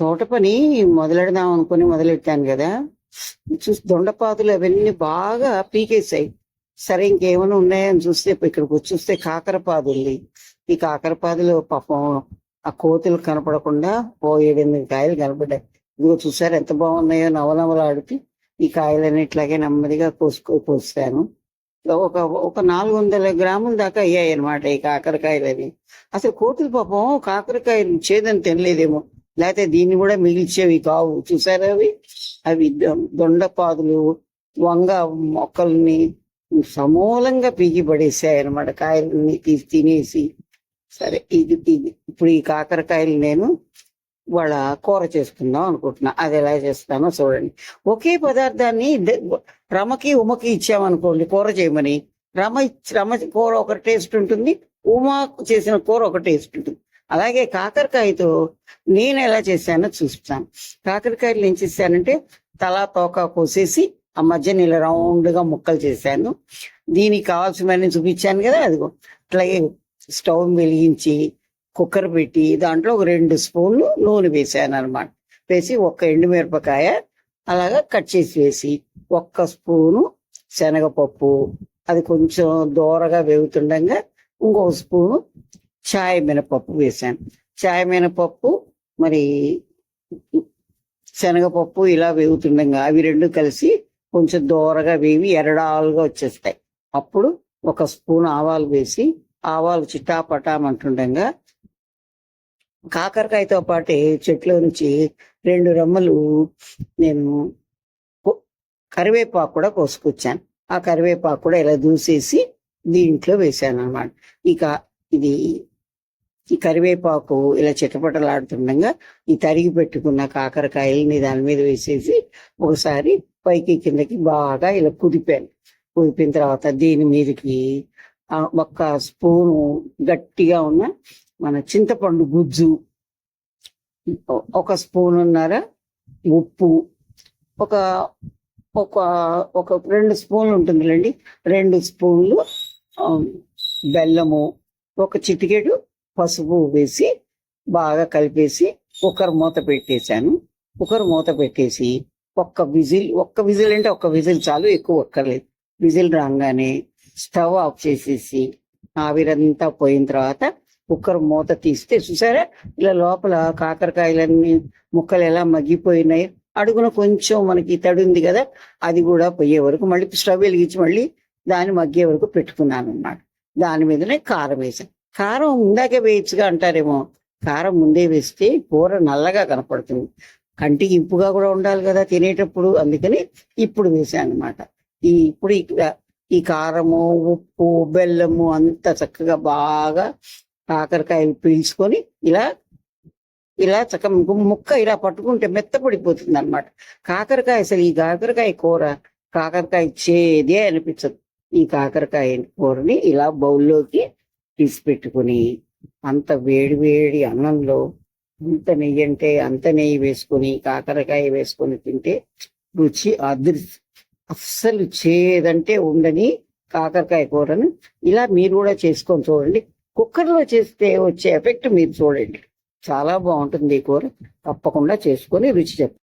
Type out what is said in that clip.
తోట పని మొదలెడదాం అనుకుని మొదలెట్టాను కదా. చూసి దొండపాదులు అవన్నీ బాగా పీకేసాయి సరే ఇంకేమైనా ఉన్నాయని చూస్తే ఇక్కడికి వచ్చి చూస్తే కాకరపాదు ఉంది. ఈ కాకరపాదులు పాపం ఆ కోతులు కనపడకుండా ఓ ఏడెనిమిది కాయలు కనపడ్డాయి. ఇదిగో చూసారు ఎంత బాగున్నాయో నవనవలాడుతూ ఈ కాయలన్నీ ఇట్లాగే నెమ్మదిగా కోసుకో కోసాను ఒక ఒక నాలుగు వందల గ్రాముల దాకా అయ్యాయి అనమాట ఈ కాకరకాయలని అసలు కోతులు పాపం కాకరకాయలు చేదని తినలేదేమో. లేకపోతే దీన్ని కూడా మిగిల్చేవి కావు. చూసారా అవి? అవి దొండపాదులు వంగ మొక్కల్ని సమూలంగా పీకి పడేసాయి అనమాట కాయలని తీసి తినేసి. సరే ఇది ఇది. ఇప్పుడు ఈ కాకరకాయలు నేను వాళ్ళ కూర చేసుకుందాం అనుకుంటున్నా. అది ఎలా చేస్తానో చూడండి. ఒకే పదార్థాన్ని రమకి ఉమకి ఇచ్చామనుకోండి కూర చేయమని. రమ రమ కూర ఒక టేస్ట్ ఉంటుంది. ఉమా చేసిన కూర ఒక టేస్ట్ ఉంటుంది. అలాగే కాకరకాయతో నేను ఎలా చేశానో చూపిస్తాను. కాకరకాయలు ఏం చేశానంటే తలా తోక కోసేసి ఆ మధ్యన ఇలా రౌండ్గా ముక్కలు చేశాను. దీనికి కావాల్సినవన్నీ చూపించాను కదా అదిగో. అట్లాగే స్టవ్ వెలిగించి కుక్కర్ పెట్టి దాంట్లో ఒక రెండు స్పూన్లు నూనె వేసాను అనమాట వేసి ఒక్క ఎండుమిరపకాయ అలాగా కట్ చేసి వేసి ఒక్క స్పూను శనగపప్పు అది కొంచెం దూరగా వేగుతుండగా ఇంకో స్పూను చాయ్ మినపప్పు వేసాను చాయ్ మినపప్పు మరి శనగపప్పు ఇలా వేగుతుండగా అవి రెండు కలిసి కొంచెం దూరగా వేవి ఎరడాలుగా వచ్చేస్తాయి. అప్పుడు ఒక స్పూన్ ఆవాలు వేసి ఆవాలు చిటాపటామంటుండగా కాకరకాయతో పాటే చెట్లో నుంచి రెండు రమ్మలు నేను కో- కరివేపాకు కూడా కోసుకొచ్చాను. ఆ కరివేపాకు కూడా ఇలా దూసేసి దీంట్లో వేసాను అనమాట ఇక ఇది ఈ కరివేపాకు ఇలా చిటపటలాడుతుండగా ఈ తరిగి పెట్టుకున్న కాకరకాయలని దాని మీద వేసేసి ఒకసారి పైకి కిందకి బాగా ఇలా కుదిపాను. కుదిపిన తర్వాత దీని మీదకి ఒక్క స్పూను గట్టిగా ఉన్న మన చింతపండు గుజ్జు ఒక ఒక స్పూనున్నర ఉప్పు ఒక ఒక ఒక రెండు స్పూన్లు ఉంటుందిలేండి. రెండు స్పూన్లు బెల్లము ఒక చిటికెడు పసుపు వేసి బాగా కలిపేసి కుక్కర్ మూత పెట్టేశాను. కుక్కర్ మూత పెట్టేసి ఒక్క విజిల్ ఒక్క విజిల్ అంటే ఒక్క విజిల్ చాలు ఎక్కువ ఒక్కర్లేదు. విజిల్ రాగానే స్టవ్ ఆఫ్ చేసేసి ఆవిరంతా పోయిన తర్వాత కుక్కర్ మూత తీస్తే చూసారా? ఇలా లోపల కాకరకాయలన్నీ ముక్కలు ఎలా మగ్గిపోయినాయి? అడుగున కొంచెం మనకి తడి ఉంది కదా అది కూడా పోయే వరకు మళ్ళీ స్టవ్ వెలిగించి మళ్ళీ దాన్ని మగ్గే వరకు పెట్టుకున్నాను అన్నమాట దాని మీదనే కారం వేసాను కారం ముందాకే వేయచ్చుగా అంటారేమో. కారం ముందే వేస్తే కూర నల్లగా కనపడుతుంది. కంటికి ఇంపుగా కూడా ఉండాలి కదా తినేటప్పుడు. అందుకని ఇప్పుడు వేసాను అనమాట ఈ ఇప్పుడు ఈ- ఈ కారము ఉప్పు బెల్లము అంత చక్కగా బాగా కాకరకాయలు పీల్చుకొని ఇలా ఇలా చక్క ముక్క ఇలా పట్టుకుంటే మెత్తపడిపోతుంది అనమాట కాకరకాయ అసలు ఈ కాకరకాయ కూర కాకరకాయ చేదే అనిపించదు. ఈ కాకరకాయ కూరని ఇలా బౌల్లోకి తీసి పెట్టుకుని అంత వేడి వేడి అన్నంలో ఇంత నెయ్యి అంటే అంత నెయ్యి వేసుకొని కాకరకాయ వేసుకొని తింటే రుచి అదృ అస్సలు చేదంటే ఉండని కాకరకాయ కూరను ఇలా మీరు కూడా చేసుకొని చూడండి. కుక్కర్లో చేస్తే వచ్చే ఎఫెక్ట్ మీరు చూడండి. చాలా బాగుంటుంది ఈ కూర. తప్పకుండా చేసుకొని రుచి చెప్పండి